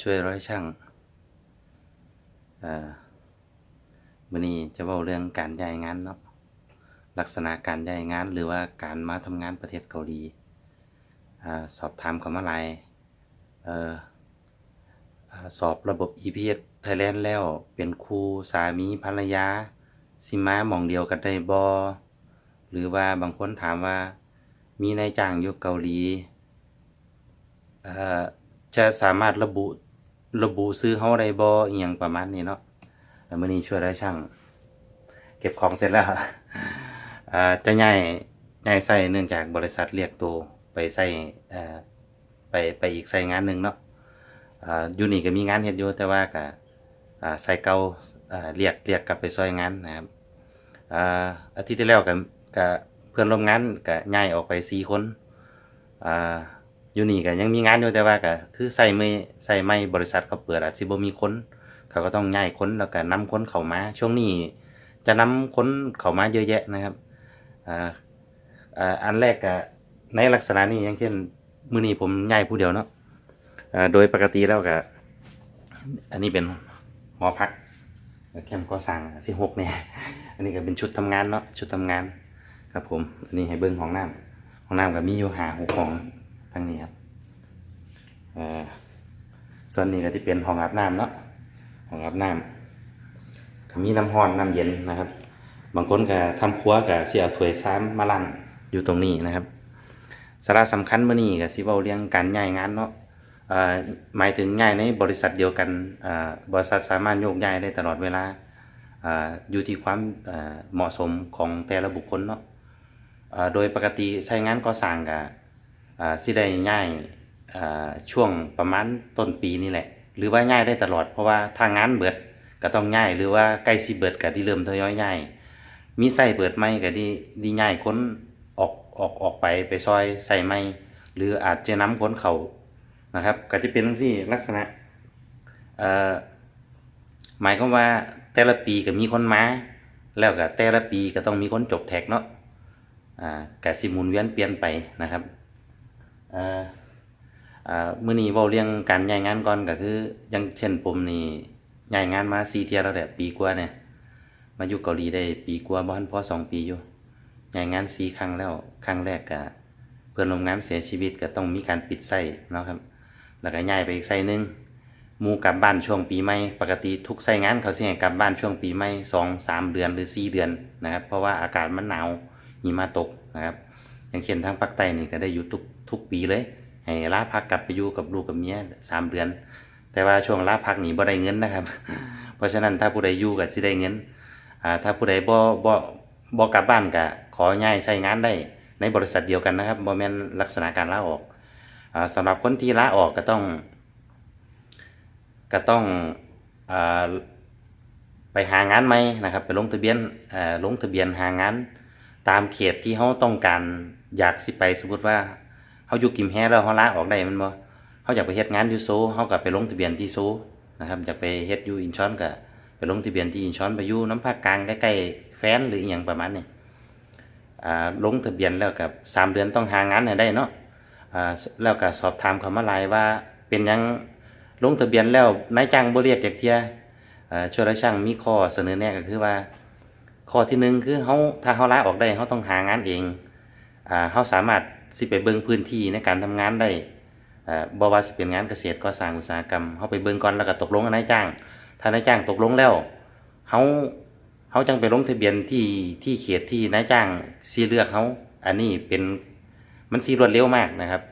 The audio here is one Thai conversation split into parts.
ช่วยร้อยช่างอ่าวันนี้จะเล่าเรื่องการย้ายงานเนาะ ลักษณะการย้ายงานหรือว่าการมาทำงานประเทศเกาหลีอ่าสอบถามคำว่าอะไรเอ่ออ่าสอบระบบ EPS Thailand แล้วเป็นครูสามีภรรยา สิมาหมองเดียวกันได้บอหรือว่าบางคนถามว่า มีนายจ้างอยู่เกาหลีเอ่อจะสามารถระบุ ระบุซื้อเฮาได้บออีหยังประมาณนี้เนาะแล้วมื้อนี้ช่วยได้ช่าง เก็บของเสร็จแล้วจะย้ายย้ายใส่เนื่องจากบริษัทเรียกตัวไปใส่ไปไปอีกใส่งานหนึ่งเนาะอยู่นี่ก็มีงานเฮ็ดอยู่แต่ว่าก็ใส่เก่าเรียกเรียกกลับไปซอยงานนะครับอาทิตย์ที่แล้วก็ก็เพื่อนร่วมงานก็ย้ายออกไปสี่คนอ่า อยู่นี่ก็ยังมีงานอยู่แต่ว่าก็คือใส่ไม่ใส่ไม่บริษัทเขาเปิดอาจสิบ่มีคนเขาก็ต้องย้ายคนแล้วก็นำคนเข้ามาช่วงนี้จะนำคนเข้ามาเยอะแยะนะครับอ่าอ่าอันแรกก็ในลักษณะนี้อย่างเช่นมื้อนี้ผมย้ายผู้เดียวเนาะอ่าโดยปกติแล้วก็อันนี้เป็นหมอพักแคมก่อสร้างสิหกเนี่ยอันนี้ก็เป็นชุดทำงานเนาะชุดทำงานครับผมอันนี้ให้เบิ้งห้องน้ำห้องน้ำก็มีอยู่หาหกห้อง ทั้งนี้ครับส่วนนี้ก็ที่เป็นห้องอาบน้ำเนาะห้องอาบน้ำก็มีน้ำร้อนน้ำเย็นนะครับ บางคนก็ทำครัวก็สิเอาถ้วยซ้ำมาลังอยู่ตรงนี้นะครับสาระสำคัญมื่อนี้ก็สิเว้าเรื่องการย้ายงานเนาะหมายถึงย้ายในบริษัทเดียวกันบริษัทสามารถโยกย้ายได้ตลอดเวลาออยู่ที่ความเหมาะสมของแต่ละบุคคลเนาะโดยปกติใช้งานก่อสร้างก็อ่า สิได้ย้ายช่วงประมาณต้นปีนี่แหละ หรือว่าย้ายได้ตลอดเพราะว่าทางงานเบิดก็ต้องย้ายหรือว่าใกล้สิเบิดก็ที่เริ่มทยอยย้าย มีไส้เปิดใหม่ก็ดีดีย้ายค้นออกออกออกไปไปซอยใส่ใหม่หรืออาจจะน้ำค้นเขานะครับ ก็จะเป็นทั้งที่ลักษณะหมายความว่าแต่ละปีก็มีคนมาแล้วก็แต่ละปีก็ต้องมีคนจบแท็กเนาะอ่าก็สิมุนเวียนเปลี่ยนไปนะครับ อ่ออ่ามื้อนี้เว้าเรื่องการย้ายงานก่อนก็คือ อย่างเช่นผมนี่ย้ายงานมาสี่เที่ยแล้วแหละปีกว่าเนี่ยมาอยู่เกาหลีได้ปีกว่าบ้านพอสองปีอยู่ย้ายงานสี่ครั้งแล้วครั้งแรกก็เพื่อนร่วมงานเสียชีวิตก็ต้องมีการปิดไส้เนาะครับ แล้วก็ย้ายไปอีกไส้นึงหมู่กลับบ้านช่วงปีใหม่ปกติทุกไส้งานเขาสิให้กลับบ้านช่วงปีใหม่สองสามเดือนหรือสี่เดือนนะครับ เพราะว่าอากาศมันหนาวหิมะตกนะครับ อย่างเช่นทางภาคใต้นี่ก็ได้อยู่ทุกทุกปีเลย ให้ลาพักกลับไปอยู่กับลูกกับเมียสามเดือน แต่ว่าช่วงลาพักนี่บ่ได้เงินนะครับ เพราะฉะนั้นถ้าผู้ใดอยู่ก็สิได้เงินอ่าถ้าผู้ใดบ่บ่บ่กลับบ้านก็ขอย้ายใช้งานได้ในบริษัทเดียวกันนะครับบ่แม่นลักษณะการลาออกอ่าสำหรับคนที่ลาออกก็ต้อง ก็ต้องอ่าไปหางานใหม่นะครับ ไปลงทะเบียนอ่าลงทะเบียนหางานตามเขตที่เขาต้องการ อยากสิไปสมมติว่าเขาอยู่กิมแฮแล้วเขาลาออกได้มันบ่เขาอยากไปเฮ็ดงานอยู่โซเขาก็ไปลงทะเบียนที่โซนะครับอยากไปเฮ็ดอยู่อินชอนก็ไปลงทะเบียนที่อินชอนไปอยู่น้ำภาคกลางใกล้ๆแฟนหรืออหย่างประมาณนี้อ่าลงทะเบียนแล้วกับสามเดือนต้องหางานให้ได้เนาะอ่าแล้วก็สอบถามเขามาลายว่าเป็นยังลงทะเบียนแล้วนายจ้างบ่เรียกจากเทียช่วยราช่างมีข้อเสนอแนะก็คือว่า ข้อที่หนึ่งคือเขาถ้าเขาลาออกได้เขาต้องหางานเอง อ่าเขาสามารถสิไปเบิ่งพื้นที่ในการทำงานได้อ่าบ่ว่าสิเป็นงานเกษตรก่อสร้างอุตสาหกรรมเฮาไปเบิ่งก่อนแล้วก็ตกลงกับนายจ้าง ถ้านายจ้างตกลงแล้วเฮาเฮาจังไปลงทะเบียนที่ที่เขตที่นายจ้างสิเลือกเฮาอันนี้เป็นมันสิรวดเร็วมากนะครับ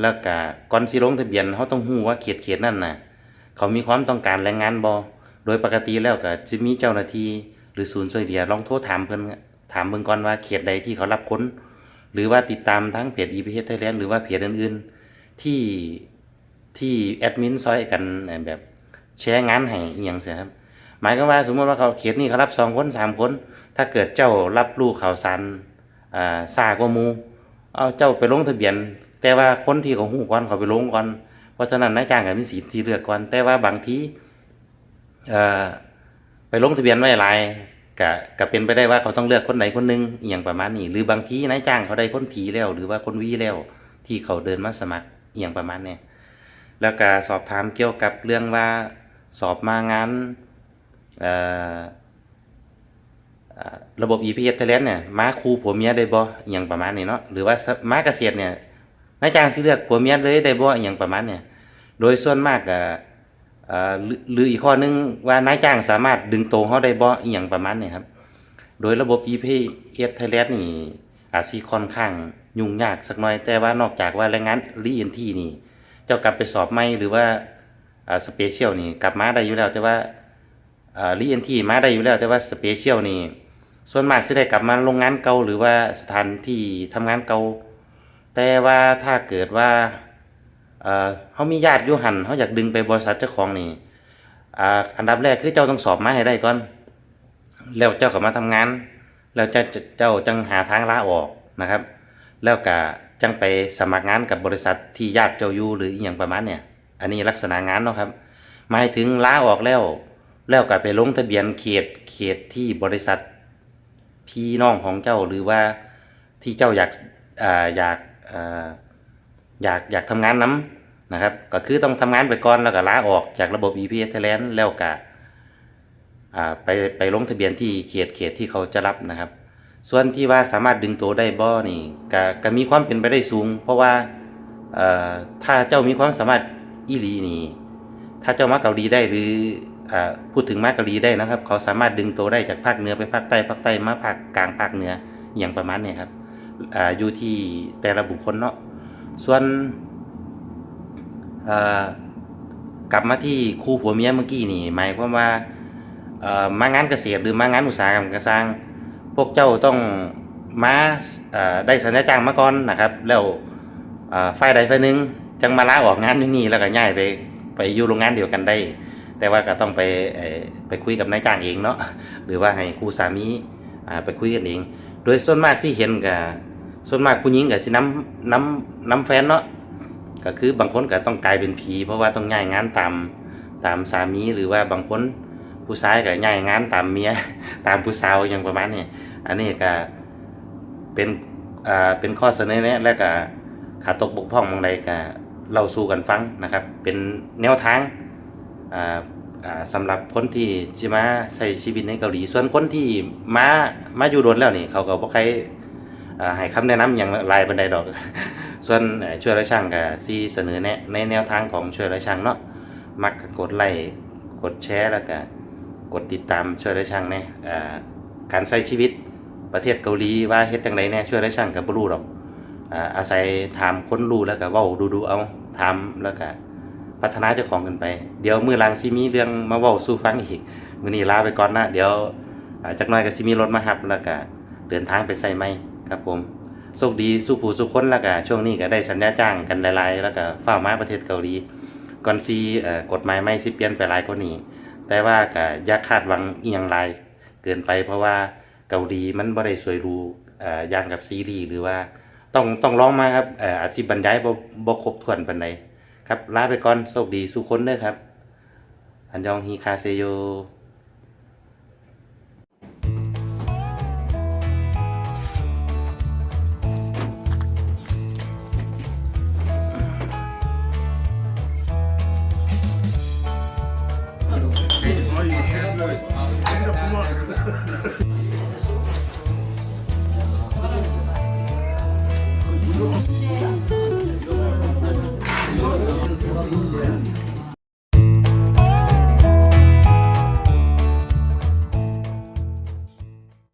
แล้วก็ก่อนสิลงทะเบียนเฮาต้องฮู้ว่าเขตเขตนั้นน่ะเขามีความต้องการแรงงานบ่โดยปกติแล้วก็จะมีเจ้าหน้าที่หรือศูนย์ช่วยเหลือลองโทรถามเพิ่นถามเบิ่งก่อนว่าเขตใดที่เขารับค้น หรือว่าติดตามทั้งเพจ EPH Thailand หรือว่าเพจอื่นๆ ที่ที่แอดมินซอยกันแบบแชร์งานให้อหย่างเสียครับ หมายก็ว่าสมมติว่าเขาเขตนี่เขารับสองคนสามคน ถ้าเกิดเจ้ารับลูกข่าวสารอ่าซากว่ามู เอาเจ้าไปลงทะเบียน แต่ว่าคนที่เขาหูก่อนเขาไปลงก่อน เพราะฉะนั้นนายจ้างก็มีสิทธิ์ที่เลือกก่อน แต่ว่าบางทีเอ่อไปลงทะเบียนไว้หลาย ก็ก็เป็นไปได้ว่าเขาต้องเลือกคนไหนคนหนึงอย่างประมาณนี้ หรือบางทีนายจ้างเขาได้คนผีแล้ว หรือว่าคนวีแล้ว ที่เขาเดินมาสมัครอย่างประมาณเนี้แล้วก็สอบถามเกี่ยวกับเรื่องว่าสอบมางานระบบ EPS Thailand เนี่ยมาครูผัวเมียได้บ่อย่างประมาณนี้เนาะหรือว่ามาเกษตรเนี่ยนายจ้างสิเลือกผัวเมียเลยได้บ่อย่างประมาณเนี่ยโดยส่วนมากก็เอ่ หรือหรืออีกข้อหนึงว่านายจ้างสามารถดึงโตเขาได้บ่อหย่างประมาณนี้ครับ โดยระบบ EPS Thailand นี่อาจสิค่อนข้างยุ่งยากสักหน่อยแต่ว่านอกจากว่าแรงงานรีเอ็นทีนี่ เจ้ากลับไปสอบไหมหรือว่าสเปเชียลนี่กลับมาได้อยู่แล้ว แต่ว่ารีเอ็นทีมาได้อยู่แล้ว แต่ว่าสเปเชียลนี่ส่วนมากสิได้กลับมาโรงงานเก่าหรือว่าสถานที่ทำงานเก่าแต่ว่าถ้าเกิดว่า เอ่อเขามีญาติอยู่หันเขาอยากดึงไปบริษัทเจ้าของนี่อ่าอันดับแรกคือเจ้าต้องสอบมาให้ได้ก่อน แล้วเจ้าก็มาทำงาน แล้วเจ้าเจ้าจังหาทางลาออกนะครับ แล้วก็จังไปสมัครงานกับบริษัทที่ญาติเจ้าอยู่หรืออหย่างประมาณเนี่ย อันนี้ลักษณะงานเนาะครับ หมายถึงลาออกแล้ว แล้วก็ไปลงทะเบียนเขตเขตที่บริษัทพี่น้องของเจ้าหรือว่าที่เจ้าอยากอ่าอยากอ่า อยากอยากทำงานน้ำนะครับ ก็คือต้องทำงานไปก่อนแล้วก็ลาออกจากระบบ EPS Thailand แล้วก็ไปไปลงทะเบียนที่เขตเขตที่เขาจะรับนะครับ ส่วนที่ว่าสามารถดึงตัวได้บ่นี่ก็ก็มีความเป็นไปได้สูง เพราะว่าถ้าเจ้ามีความสามารถอีหลีนี่ ถ้าเจ้ามาเกาหลีได้หรืออพูดถึงมาเกาหลีได้นะครับ เขาสามารถดึงตัวได้จากภาคเหนือไปภาคใต้ภาคใต้มาภาคกลางภาคเหนืออย่างประมาณเนี้ครับออยู่ที่แต่ละบุคคลเนาะ ส่วนกลับมาที่คู่ผัวเมียเมื่อกี้นี่ หมายความว่ามางานเกษตรหรือมางานอุตสาหกรรมกระสร้างพวกเจ้าต้องมาได้สัญญาจ้างมาก่อนนะครับ แล้วฝ่ายใดฝ่ายหนึ่งจังมาลาออกงานที่นี่แล้วก็ย้ายไปไปอยู่โรงงานเดียวกันได้ แต่ว่าก็ต้องไปไปคุยกับนายจ้างเองเนาะหรือว่าให้ครูสามีไปคุยกันเอง โดยส่วนมากที่เห็นกับ ส่วนมากผู้หญิงกับสิน้ำน้ำน้ำแฟนเนาะก็คือบางคนก็ต้องกลายเป็นผี เพราะว่าต้องย้ายงานตามตามสามีหรือว่าบางคนผู้ชายก็ย้ายงานตามเมียตามผู้สาวอย่างประมาณนี้อันนี้ก็เป็นอ่าเป็นข้อเสนอแนะและก็ขาดตกบกพร่องบางใดก็เล่าสู่กันฟังนะครับ เป็นแนวทางอ่าอ่าสำหรับคนที่จะมาใช้ชีวิตในเกาหลี ส่วนคนที่มามาอยู่โดนแล้วนี่ เขาก็บ่ใคร ให้คำแนะนำอย่างลายบันไดดอก ส่วนช่วยเหลือช่างก็ซีเสนอแนะในแนวทางของช่วยเหลือช่างเนาะมักกดไลค์กดแชร์แล้วก็กดติดตามช่วยได้ช่างแน่อ่าการใช้ชีวิตประเทศเกาหลีว่าเฮ็ดจังไดแน่ช่วยได้ช่างก็บ่รู้หรอกอ่าอาศัยถามค้นรู้แล้วก็ว้าดูๆเอาถามแล้วก็พัฒนาเจ้าของขึ้นไป เดี๋ยวมือลังสิมีเรื่องมาว้าสู่ฟังอีกมือนี้ลาไปก่อนนะเดี๋ยวอ่ากน่อยก็สิมีรถมารับแล้วก็เดินทางไปใส่ไม้ ครับผมโชคดีสู้ผู้สู้คนแล้วก็ช่วงนี้ก็ได้สัญญาจ้างกันหลายๆ แล้วก็ฟ้าวมาประเทศเกาหลีก่อนสิเอ่อกฎหมายใหม่สิเปลี่ยนไปหลายกว่านี้ แต่ว่าก็อย่าคาดหวังเอียงหลายเกินไป เพราะว่าเกาหลีมันบ่ได้สวยรูเอออย่างกับซีรีส์หรือว่าต้องต้องลองมาครับเอ่ออาชีพบรรยายบ่บ่ครบถ้วนปานใดครับลาไปก่อนโชคดีสุขคนเด้อครับ อันยองฮีคาเซโย Ха-ха-ха.